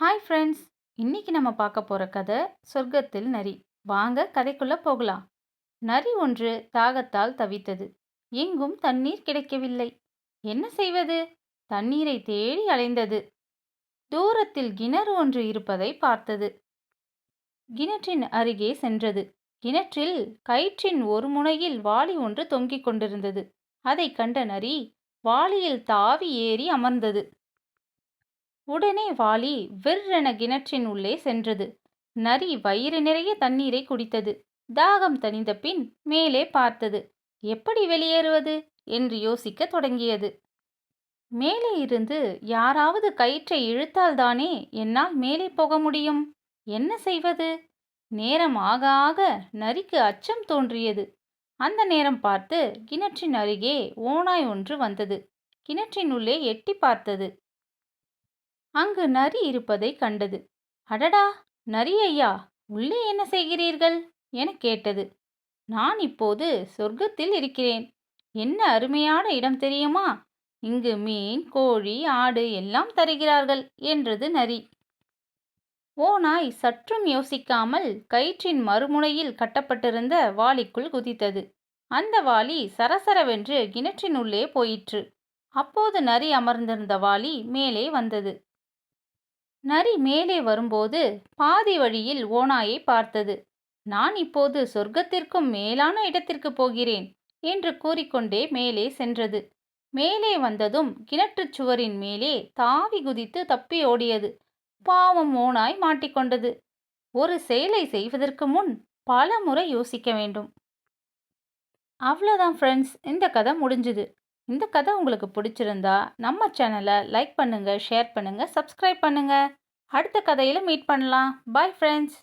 Hi friends இன்னைக்கு நம்ம பார்க்க போகிற கதை சொர்க்கத்தில் நரி. வாங்க கதைக்குள்ளே போகலாம். நரி ஒன்று தாகத்தால் தவித்தது. எங்கும் தண்ணீர் கிடைக்கவில்லை. என்ன செய்வது? தண்ணீரை தேடி அலைந்தது. தூரத்தில் கிணறு ஒன்று இருப்பதை பார்த்தது. கிணற்றின் அருகே சென்றது. கிணற்றில் கயிற்றின் ஒரு முனையில் வாளி ஒன்று தொங்கிக் கொண்டிருந்தது. அதை கண்ட நரி வாளியில் தாவி ஏறி அமர்ந்தது. உடனே வாளி விற்றென கிணற்றின் உள்ளே சென்றது. நரி வயிறு நிறைய தண்ணீரை குடித்தது. தாகம் தணிந்த பின் மேலே பார்த்தது. எப்படி வெளியேறுவது? என்று யோசிக்க தொடங்கியது. மேலே இருந்து யாராவது கயிற்றை இழுத்தால்தானே என்னால் மேலே போக முடியும்? என்ன செய்வது? நேரம் ஆக ஆக நரிக்கு அச்சம் தோன்றியது. அந்த நேரம் பார்த்து கிணற்றின் அருகே ஓநாய் ஒன்று வந்தது. கிணற்றின் உள்ளே எட்டி பார்த்தது. அங்கு நரி இருப்பதை கண்டது. அடடா! நரி ஐயா உள்ளே என்ன செய்கிறீர்கள்? என கேட்டது. நான் இப்போது சொர்க்கத்தில் இருக்கிறேன். என்ன அருமையான இடம் தெரியுமா? இங்கு மீன் கோழி ஆடு எல்லாம் தருகிறார்கள் என்றது நரி. ஓநாய் சற்றும் யோசிக்காமல் கயிற்றின் மறுமுனையில் கட்டப்பட்டிருந்த வாளிக்குள் குதித்தது. அந்த வாளி சரசரவென்று கிணற்றின் உள்ளே போயிற்று. அப்போது நரி அமர்ந்திருந்த வாளி மேலே வந்தது. நரி மேலே வரும்போது பாதி வழியில் ஓனாயை பார்த்தது. நான் இப்போது சொர்க்கத்திற்கும் மேலான இடத்திற்கு போகிறேன் என்று கூறிக்கொண்டே மேலே சென்றது. மேலே வந்ததும் கிணற்றுச் சுவரின் மேலே தாவி குதித்து தப்பி ஓடியது. பாவம் ஓனாய் மாட்டிக்கொண்டது. ஒரு செயலை செய்வதற்கு முன் பல முறை யோசிக்க வேண்டும். அவ்வளோதான் ஃப்ரெண்ட்ஸ் இந்த கதை முடிஞ்சுது. இந்த கதை உங்களுக்கு பிடிச்சிருந்தா நம்ம சேனலை லைக் பண்ணுங்கள் ஷேர் பண்ணுங்கள் சப்ஸ்கிரைப் பண்ணுங்கள் அடுத்த கதையில் மீட் பண்ணலாம். Bye friends.